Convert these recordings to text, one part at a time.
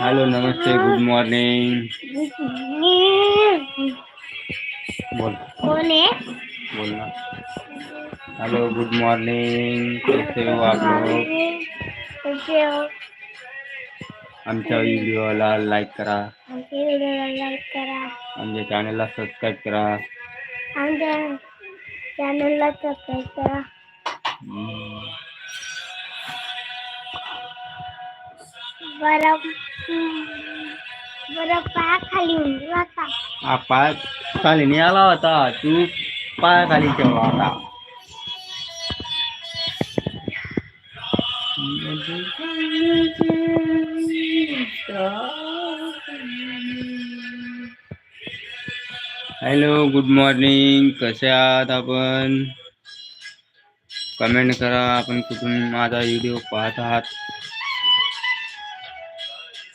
Hello नमस्ते good morning बोल बोल ना हॅलो गुड मॉर्निंग कैसे हो आप लोग? आमच्या व्हिडिओला लाईक करा. आमच्या व्हिडिओला लाईक करा. आमच्या चॅनलला सबस्क्राईब करा. आमच्या चॅनलला सबस्क्राईब करा. हम्म. बरं बरं पाया खाली हा पाय खाली नाही आला होता. तू पायाखाली ठेवला होता. हॅलो गुड मॉर्निंग कसे आहात आपण? कमेंट करा. आपण कुठून माझा व्हिडिओ पाहत आहात?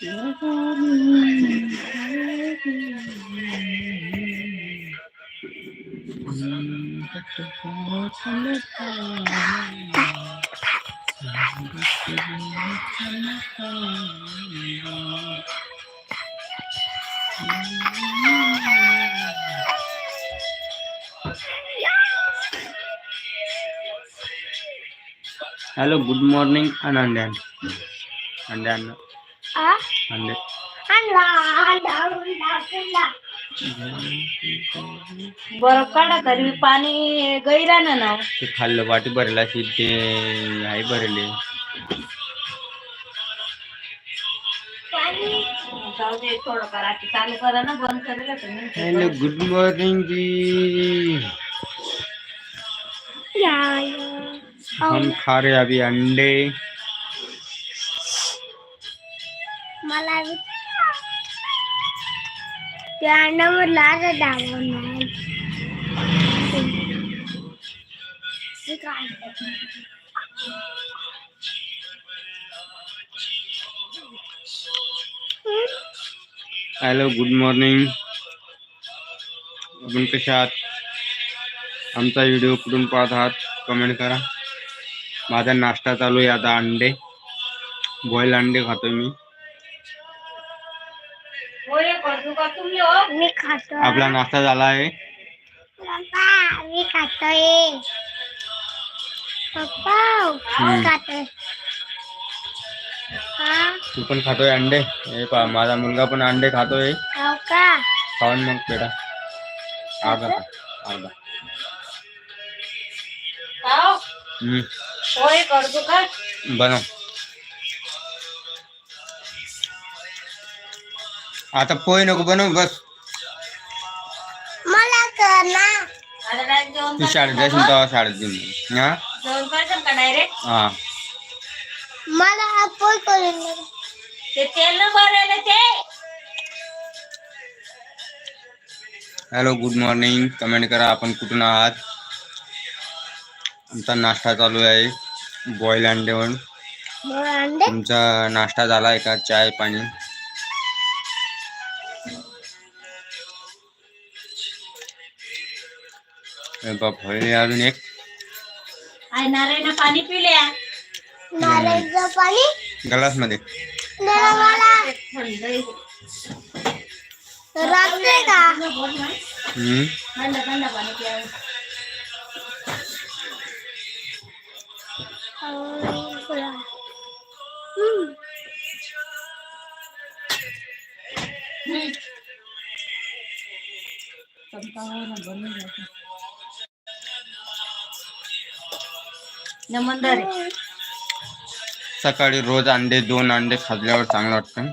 hello good morning अंडे अंडे अन्न आ अंडे आणला बरफ काढा तरी पाणी गैरानं ना. ते खाल्लं वाटी भरेल अशी ते आहे भरले. पाणी जाऊ दे थोडं करा की चालू करा ना बंद करेल तुम्ही. हॅलो गुड मॉर्निंग जी. हम खा रहे अभी अंडे. मला हॅलो गुड मॉर्निंग आपण कशा आहात? आमचा व्हिडिओ कुठून पाहत आहात? कमेंट करा. माझा नाश्ता चालू आहे आता अंडे. बॉईल अंडे खातो मी. मी खातो आपला नाश्ता झाला आहे. पप्पा मी खातोय पप्पा हम्म. खातोय तू पण खातोय अंडे? हे पहा माझा मुलगा पण अंडे खातोय. खाऊन मग पेडा अर्धा हम्म, बनव. आता पोहे नको बनव बस. मला कर ना. तू शाळेत जाशील तेव्हा शाळेत घेऊन हा? जेवण करशाल का डायरेक्ट हा. मला पोय करून दे. ते तेल न भरायला ते. हॅलो गुड मॉर्निंग कमेंट करा आपण कुठून आहात? आमचा नाश्ता चालू आहे. बॉईल अंडेवर मग अंडे तुमचा नाश्ता झाला आहे का? चाय पाणी? होईल अजून एक? आई नारायण पाणी पिल्या? नारळचं पाणी? ग्लासमध्ये. राहते का? हम्म. थंड थंड पाणी प्यावं. नमनदार आहे. सकाळी रोज अंडे दोन अंडे खाल्ल्यावर चांगलं वाटतं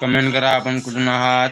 कमेंट करा आपण कुठून आहात